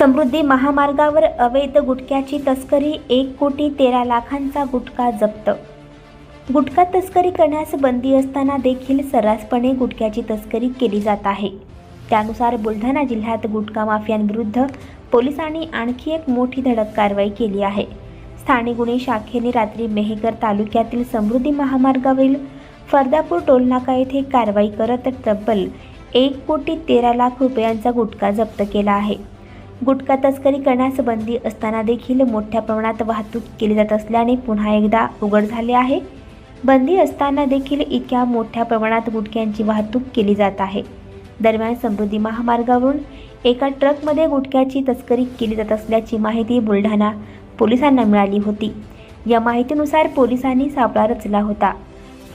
समृद्धी महामार्गावर अवैध गुटख्याची तस्करी एक कोटी तेरा लाखांचा गुटखा जप्त. गुटखा तस्करी करण्यास बंदी असताना देखील सर्रासपणे गुटख्याची तस्करी केली जात आहे. त्यानुसार बुलढाणा जिल्ह्यात गुटखा माफियांविरुद्ध पोलिसांनी आणखी एक मोठी धडक कारवाई केली आहे. स्थानिक गुन्हे शाखेने रात्री मेहकर तालुक्यातील समृद्धी महामार्गावरील फरदापूर टोलनाका येथे कारवाई करत तब्बल एक कोटी तेरा लाख रुपयांचा गुटखा जप्त केला आहे. गुटखा तस्करी करण्यास बंदी असताना देखील मोठ्या प्रमाणात वाहतूक केली जात असल्याने पुन्हा एकदा उघड झाले आहे. बंदी असताना देखील इतक्या मोठ्या प्रमाणात गुटख्यांची वाहतूक केली जात आहे. दरम्यान समृद्धी महामार्गावरून एका ट्रकमध्ये गुटख्याची तस्करी केली जात असल्याची माहिती बुलढाणा पोलिसांना मिळाली होती. या माहितीनुसार पोलिसांनी सापळा रचला होता.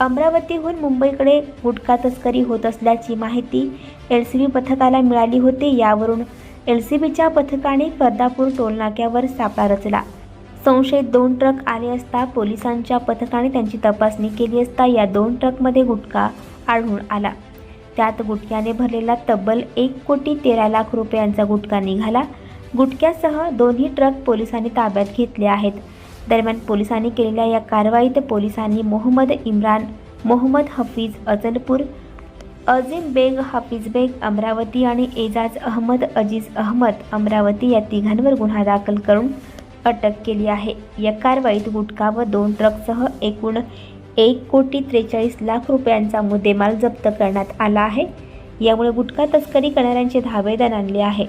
अमरावतीहून मुंबईकडे गुटखा तस्करी होत असल्याची माहिती एल सी बी पथकाला मिळाली होती. यावरून एल सी बीच्या पथकाने फरदापूर टोलनाक्यावर सापळा रचला. संशयित दोन ट्रक आले असता पोलिसांच्या पथकाने त्यांची तपासणी केली असता या दोन ट्रकमध्ये गुटखा आढळून आला. त्यात गुटख्याने भरलेला तब्बल एक कोटी तेरा लाख रुपयांचा गुटखा निघाला. गुटख्यासह दोन्ही ट्रक पोलिसांनी ताब्यात घेतले आहेत. दरम्यान पोलिसांनी केलेल्या या कारवाईत पोलिसांनी मोहम्मद इम्रान मोहम्मद हफीज अचलपूर अझीम बेग हाफिज बेग अमरावती आणि एजाज अहमद अजीज अहमद अमरावती या तिघांवर गुन्हा दाखल करून अटक केली आहे. या कारवाईत गुटखा व दोन ट्रकसह एकूण एक कोटी त्रेचाळीस लाख रुपयांचा मुद्देमाल जप्त करण्यात आला आहे. यामुळे गुटखा तस्करी करणाऱ्यांचे धाबे आणले आहे.